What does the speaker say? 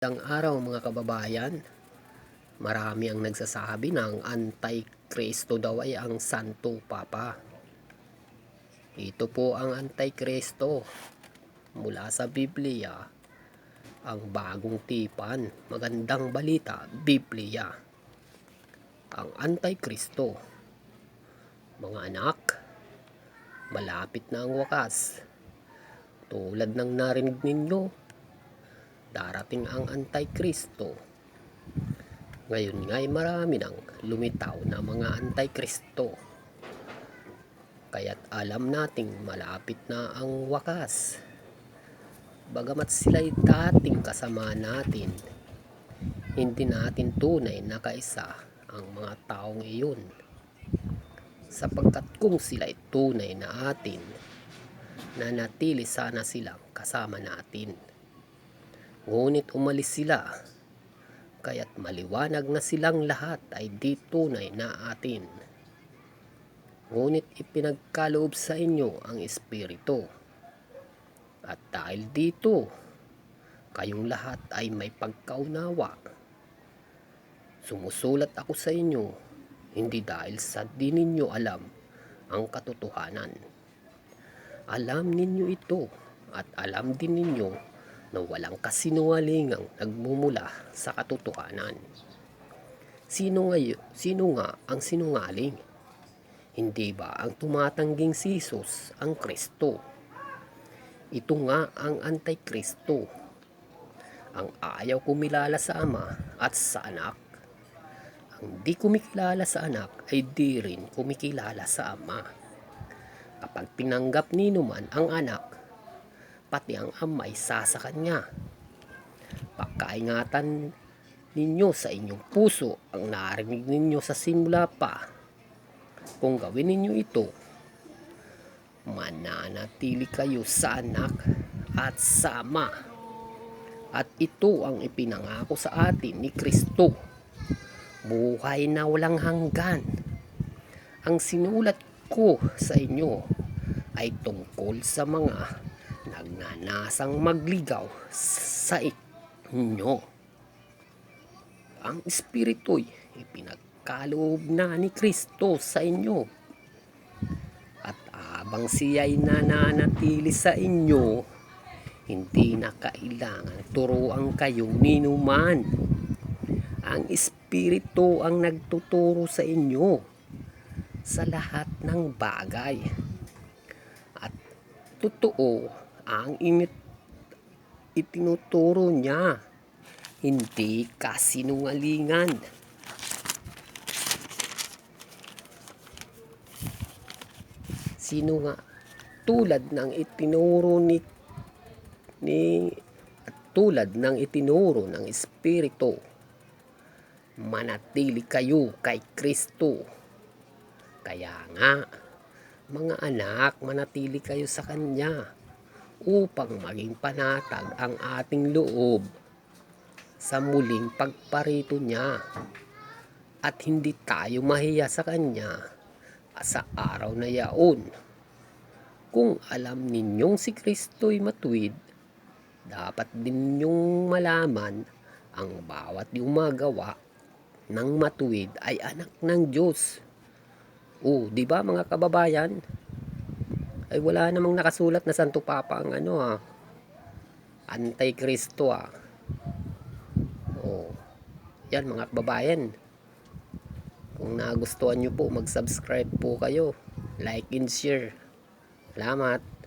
Isang araw mga kababayan, marami ang nagsasabi na ang Antikristo daw ay ang Santo Papa. Ito po ang Antikristo mula sa Biblia. Ang bagong tipan, magandang balita, Biblia. Ang Antikristo. Mga anak, malapit na ang wakas. Tulad ng narinig ninyo, darating ang Antikristo. Ngayon nga ay marami nang lumitaw na mga Antikristo. Kaya't alam nating malapit na ang wakas. Bagamat sila'y dating kasama natin, hindi natin tunay na kaisa ang mga taong iyon. Sapagkat kung sila'y tunay na atin, nanatili sana silang kasama natin. Ngunit umalis sila, kaya't maliwanag na silang lahat ay di na atin. Ngunit ipinagkaloob sa inyo ang Espiritu. At dahil dito, kayong lahat ay may pagkaunawa. Sumusulat ako sa inyo, hindi dahil sa di ninyo alam ang katotohanan. Alam ninyo ito at alam din ninyo na walang kasinungalingang nagmumula sa katotohanan. Sino, ngay, sino nga ang sinungaling? Hindi ba ang tumatangging si Jesus ang Kristo? Ito nga ang Antikristo. Ang ayaw kumilala sa Ama at sa Anak. Ang di kumikilala sa Anak ay di rin kumikilala sa Ama. Kapag pinanggap ni man ang Anak, pati ang Ama ay sasa kanya. Pagkaingatan ninyo sa inyong puso ang narinig ninyo sa simula pa. Kung gawin ninyo ito, mananatili kayo sa anak at sa ama. At ito ang ipinangako sa atin ni Kristo. Buhay na walang hanggan. Ang sinulat ko sa inyo ay tungkol sa mga nagnanasang magligaw sa inyo. Ang Espiritu'y ipinagkaloob na ni Kristo sa inyo. At abang siya'y nananatili sa inyo, hindi na kailangan turuan kayo ninuman. Ang Espiritu ang nagtuturo sa inyo sa lahat ng bagay. At totoo ang init itinuturo niya, hindi kasinungalingan. Sino nga tulad ng itinuro ni ni tulad ng itinuro ng Espiritu manatili kayo kay Kristo. Kaya nga, mga anak, manatili kayo sa Kanya upang maging panatag ang ating loob sa muling pagparito niya at hindi tayo mahiya sa Kanya sa araw na yaon. Kung alam ninyong si Kristo'y matuwid, dapat din ninyong malaman ang bawat gumagawa ng matuwid ay anak ng Diyos. O, di ba mga kababayan? Ay wala namang nakasulat na Santo Papa ang ano ah. Antikristo ah. O, yan mga kababayan. Kung nagustuhan nyo po, mag-subscribe po kayo. Like and share. Salamat.